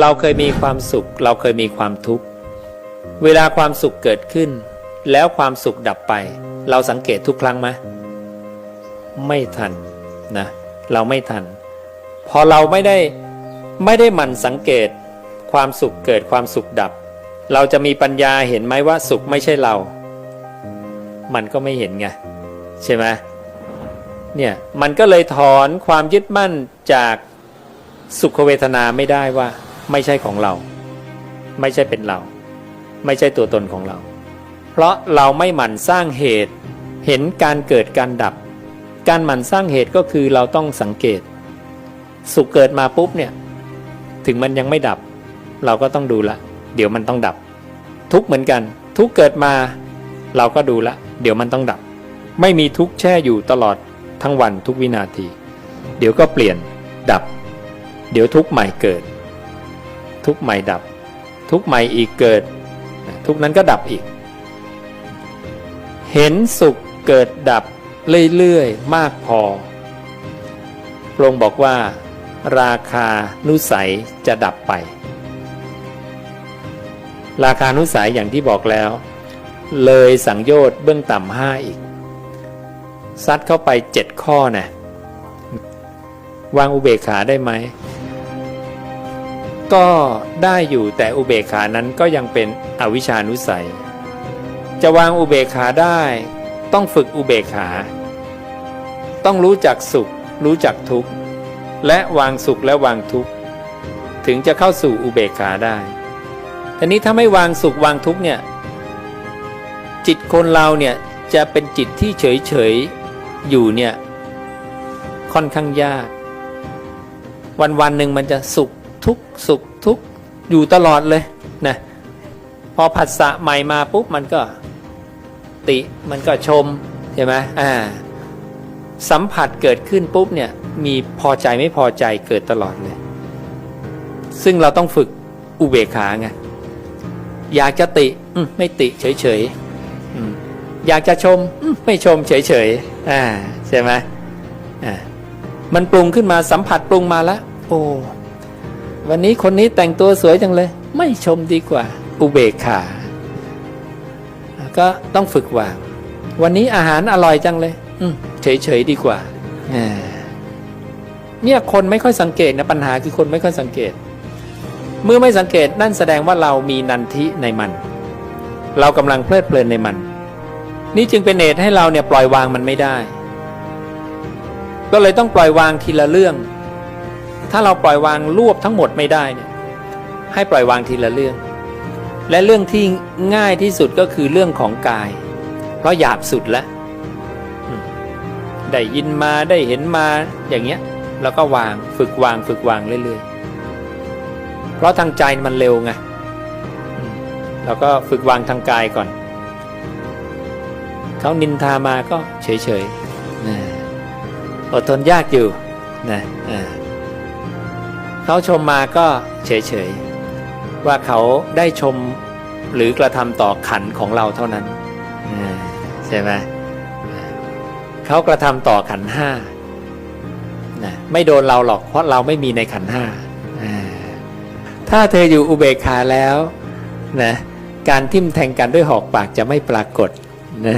เราเคยมีความสุข เราเคยมีความทุกข์ เวลาความสุขเกิดขึ้น แล้วความสุขดับไป เราสังเกตทุกครั้งไหมไม่ทันนะเราไม่ทัน พอเราไม่ได้ไม่ได้หมั่นสังเกต ความสุขเกิดความสุขดับ เราจะมีปัญญาเห็นไหมว่าสุขไม่ใช่เรา มันก็ไม่เห็นไงใช่ไหมเนี่ยมันก็เลยถอนความยึดมั่นจากสุขเวทนาไม่ได้ว่า ไม่ใช่ของเรา ไม่ใช่เป็นเรา ไม่ใช่ตัวตนของเรา เพราะเราไม่หมั่นสร้างเหตุ เห็นการเกิดการดับ การหมั่นสร้างเหตุก็คือเราต้องสังเกต สุขเกิดมาปุ๊บเนี่ย ถึงมันยังไม่ดับ เราก็ต้องดูละ เดี๋ยวมันต้องดับ ทุกเหมือนกัน ทุกเกิดมา เราก็ดูละ เดี๋ยวมันต้องดับ ไม่มีทุกแช่อยู่ตลอดทั้งวันทุกวินาที เดี๋ยวก็เปลี่ยนดับ เดี๋ยวทุกใหม่เกิด ทุกใหม่ดับ ทุกใหม่อีกเกิด ทุกนั้นก็ดับอีก เห็นสุขเกิดดับเรื่อยๆ มากพอพระองค์บอกว่า ราคานุสัยจะดับไป ราคานุสัยอย่างที่บอกแล้ว เลยสังโยชน์เบื้องต่ำห้าอีก ซัดเข้าไปเจ็ดข้อนะวางอุเบกขาได้ไหม ก็ได้อยู่แต่อุเบกขานั้นก็ยังเป็นอวิชานุสัย จะวางอุเบกขาได้ ต้องฝึกอุเบกขา ต้องรู้จักสุข รู้จักทุกข์ และวางสุขและวางทุกข์ ถึงจะเข้าสู่อุเบกขาได้ทีนี้ถ้าไม่วางสุขวางทุกข์เนี่ยจิตคนเราเนี่ยจะเป็นจิตที่เฉยเฉยๆอยู่เนี่ยค่อนข้างยาก วันวันๆหนึ่งมันจะสุข ทุกสุขทุกอยู่ตลอดเลยนะพอผัสสะใหม่มาปุ๊บมันก็ติมันก็ชมใช่ไหมอ่าสัมผัสเกิดขึ้นปุ๊บเนี่ยมีพอใจไม่พอใจเกิดตลอดเลย ซึ่งเราต้องฝึกอุเบกขาไงอยากจะติมไม่ติเฉยเฉยๆอยากจะชมมไม่ชมเฉยเฉยๆอ่าใช่ไหมอ่ามันปรุงขึ้นมาสัมผัสปรุงมาแล้วโอ้ วันนี้คนนี้แต่งตัวสวยจังเลย ไม่ชมดีกว่า อุเบกขาก็ต้องฝึกวาง วันนี้อาหารอร่อยจังเลย อืเฉยๆดีกว่าเนี่ยคนไม่ค่อยสังเกตนะปัญหาคือคนไม่ค่อยสังเกต เมื่อไม่สังเกตนั่นแสดงว่าเรามีนันทิในมัน เรากำลังเพลิดเพลินในมัน นี่จึงเป็นเหตุให้เราเนี่ยปล่อยวางมันไม่ได้ ก็เลยต้องปล่อยวางทีละเรื่อง ถ้าเราปล่อยวางรวบทั้งหมดไม่ได้เนี่ยให้ปล่อยวางทีละเรื่อง และเรื่องที่ง่ายที่สุดก็คือเรื่องของกาย เพราะหยาบสุดแล้วได้ยินมาได้เห็นมาอย่างเงี้ยแล้วก็วางฝึกวางฝึกวางเรื่อยๆ เพราะทางใจมันเร็วไงเราก็ฝึกวางทางกายก่อน เขานินทามาก็เฉยๆอดทนยากอยู่นะอ่า เขาชมมาก็เฉยๆว่าเขาได้ชมหรือกระทำต่อขันของเราเท่านั้นใช่ไหมเขากระทำต่อขันห้านะไม่โดนเราหรอกเพราะเราไม่มีในขันห้าอ่าถ้าเธออยู่อุเบกขาแล้วนะการทิ่มแทงกันด้วยหอกปากจะไม่ปรากฏนะ